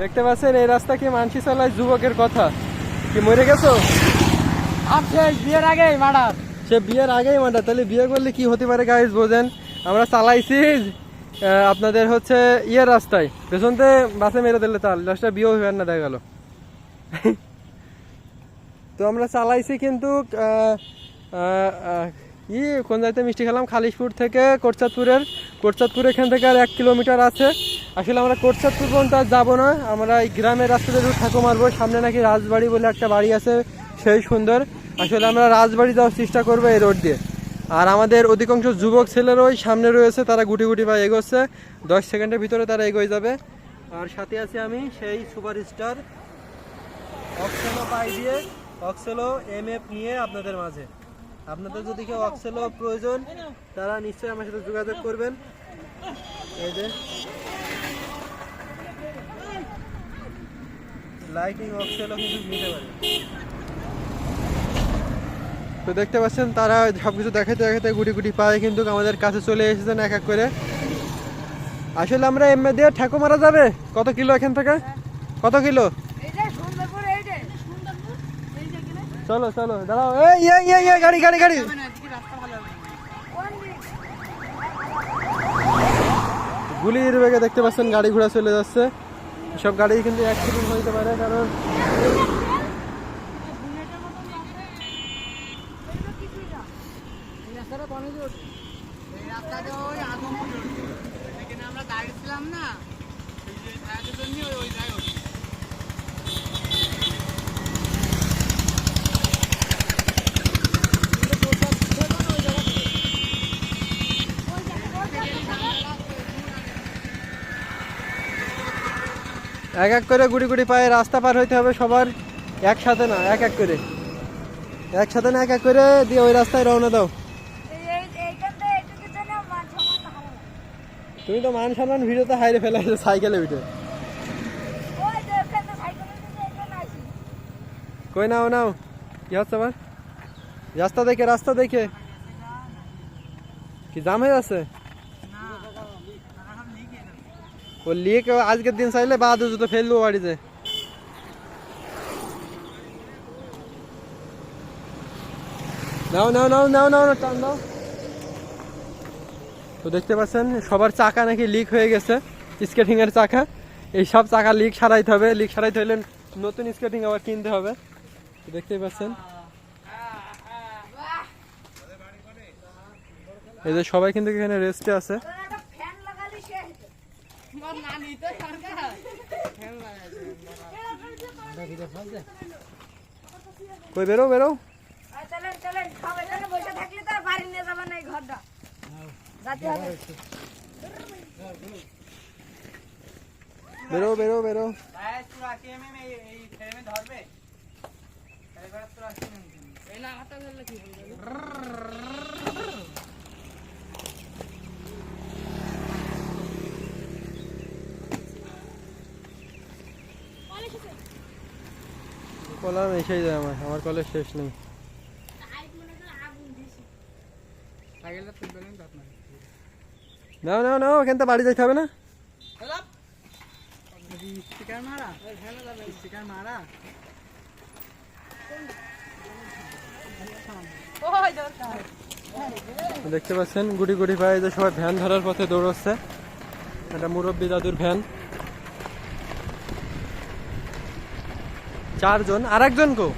দেখতে পাচ্ছেন এই রাস্তা কি মানসি চালায় যুবকের কথা? কি মরে গেছো? বিয়ের আগেই ম্যাডাম সে বিয়ের আগেই মাটা তাহলে বিয়ে করলে কি হতে পারে গাইজ বোঝেন? আমরা চালাইছি আপনাদের হচ্ছে ইয়ের রাস্তায়। পেছনতে বাসে মেরে দিলে তার লাস্টটা বিয়েও হইবার না দেখা গেল। তো আমরা চালাইছি কিন্তু ই কোন জায়গাতে মিষ্টি খেলাম? খালিশপুর থেকে কোটচাঁদপুরের কোটচাঁদপুর এখান থেকে আর এক কিলোমিটার আছে। আসলে আমরা কোটচাঁদপুর পর্যন্ত আর যাব না। আমরা এই গ্রামের রাস্তাতে একটু ঠাকু মারবো। সামনে নাকি রাজবাড়ি বলে একটা বাড়ি আছে, সেই সুন্দর। আসলে আমরা রাজবাড়ি যাওয়ার চেষ্টা করব এই রোড দিয়ে। আর আমাদের অধিকাংশ যুবক ছেলেরা ওই সামনে রয়েছে, তারা গুটি গুটি পায়ে এগোচ্ছে। দশ সেকেন্ডের ভিতরে তারা এগোয় যাবে। আর সাথে আছি আমি সেই সুপারস্টার অক্সেলো পাই দিয়ে। অক্সেলো এম এফ নিয়ে আপনাদের মাঝে। আপনাদের যদি কেউ অক্সেলো প্রয়োজন, তারা নিশ্চয়ই আমার সাথে যোগাযোগ করবেন। এই যে। লাইটিং কিন্তু নিতে পারে। তো দেখতে পাচ্ছেন তারা সবকিছু দেখাতে দেখাতে গুটি গুটি পায়ে কিন্তু আমাদের কাছে চলে এসেছেন এক এক করে। আসলে আমরা এমএ দিয়ে ঠাকু মারা যাবে? কত কিলো এখান থেকে? কত কিলো? এই যে সুন্দরপুর এই যে। সুন্দরপুর এই যে কিনা চলো চলো দাঁড়াও। এই গাড়ি গাড়ি গাড়ি। গুলির বেগে দেখতে পাচ্ছেন গাড়ি ঘোড়া চলে যাচ্ছে। সব গাড়ি কিন্তু অ্যাক্সিডেন্ট হইতে পারে কারণ আমরা দাঁড়িয়েছিলাম না ওই ওই এক এক করে গুড়ি গুড়ি পায়ে রাস্তা পার হইতে হবে, সবার একসাথে না, এক এক করে। একসাথে না, এক এক করে দিয়ে ওই রাস্তায় রওনা দাও। তুমি তো মান সম্মান ভিডিওতে হাইরে ফেলাইছো সাইকেলে আসি কই নাও নাও। কি হচ্ছে আমার রাস্তা দেখে রাস্তা দেখে। কি জাম হয়ে আছে? ও লিক আজকের দিন চাইলে বাদ জুতো ফেলব বাড়িতে। নাও নাও নাও নাও নাও টান দাও। তো দেখতে পাচ্ছেন, সবার চাকা নাকি লিক হয়ে গেছে স্কেটিং এর চাকা। এই সব চাকা লিক সারাইতে হবে লিক সারাইতে হলে নতুন স্কেটিং আবার কিনতে হবে। দেখতেই পাচ্ছেন। এই যে সবাই কিন্তু এখানে রেস্টে আছে। কই বেরো বেরো। চলেন চলেন। সব এখানে বসে থাকলে তো বাড়ি নিয়ে যাবেন না এই ঘরটা। যাতে হবে। বেরো বেরো বেরো। তোরা এই এই ধরবে? তোরা এই না হাতে ধরলে কি কলার এসেই যায় আমার আমার কলের শেষ নেই। না আপনার নাও নাও নাও, এখান বাড়ি যাইতে হবে না? দেখতে পাচ্ছেন গুড়ি গুড়ি পায়ে যে সবাই ভ্যান ধরার পথে দৌড়চ্ছে। এটা মুরব্বী দাদুর ভ্যান। চারজন আর একজন কো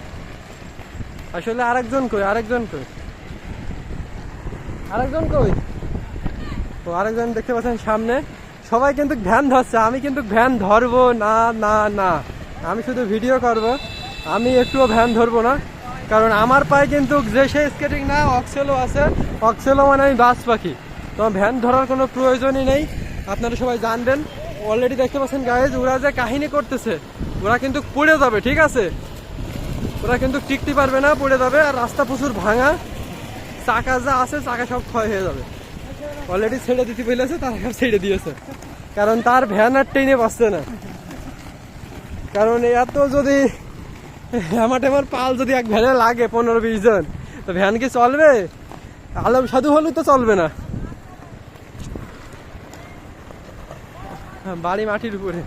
আসলে আর একজন কই, আরেকজন কই? আরেকজন কই? ও, আরেকজন দেখতে পাচ্ছেন সামনে। সবাই কিন্তু ভ্যান ধরছে, আমি কিন্তু ভ্যান ধরবো, না না না। আমি শুধু ভিডিও করব, আমি একটুও ভ্যান ধরবো না। কারণ আমার পায়ে কিন্তু যে সে স্কেটিং না, অক্সেলও আছে। অক্সেলও মানে আমি বাস পাখি। তো ভ্যান ধরার কোনো প্রয়োজনই নেই। আপনারা সবাই জানবেন। অলরেডি দেখতে পাচ্ছেন গায়েজ ওরা যে কাহিনী করতেছে। ওরা কিন্তু পড়ে যাবে, ঠিক আছে? ওরা কিন্তু টিকতে পারবে না, পড়ে যাবে, আর রাস্তা প্রচুর ভাঙা। চাকা যা আছে, চাকা সব ক্ষয় হয়ে যাবে। অলরেডি ছেড়ে দিতে বলেছে তার ছেড়ে দিয়েছে। কারণ তার ভ্যান আর ট্রেনে পাচ্ছে না। কারণ এত যদি আমার টেমার পাল যদি এক ভ্যানে লাগে পনেরো বিশ জন, তো ভ্যান কি চলবে? আলম সাধু হলেও তো চলবে না। বাড়ি মাটির উপরে।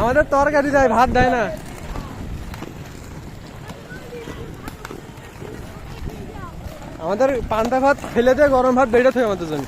আমাদের তরকারি দেয়, ভাত দেয় না। আমাদের পান্তা ভাত ফেলে দেয় গরম ভাত বেড়ে থাকে আমাদের জন্য।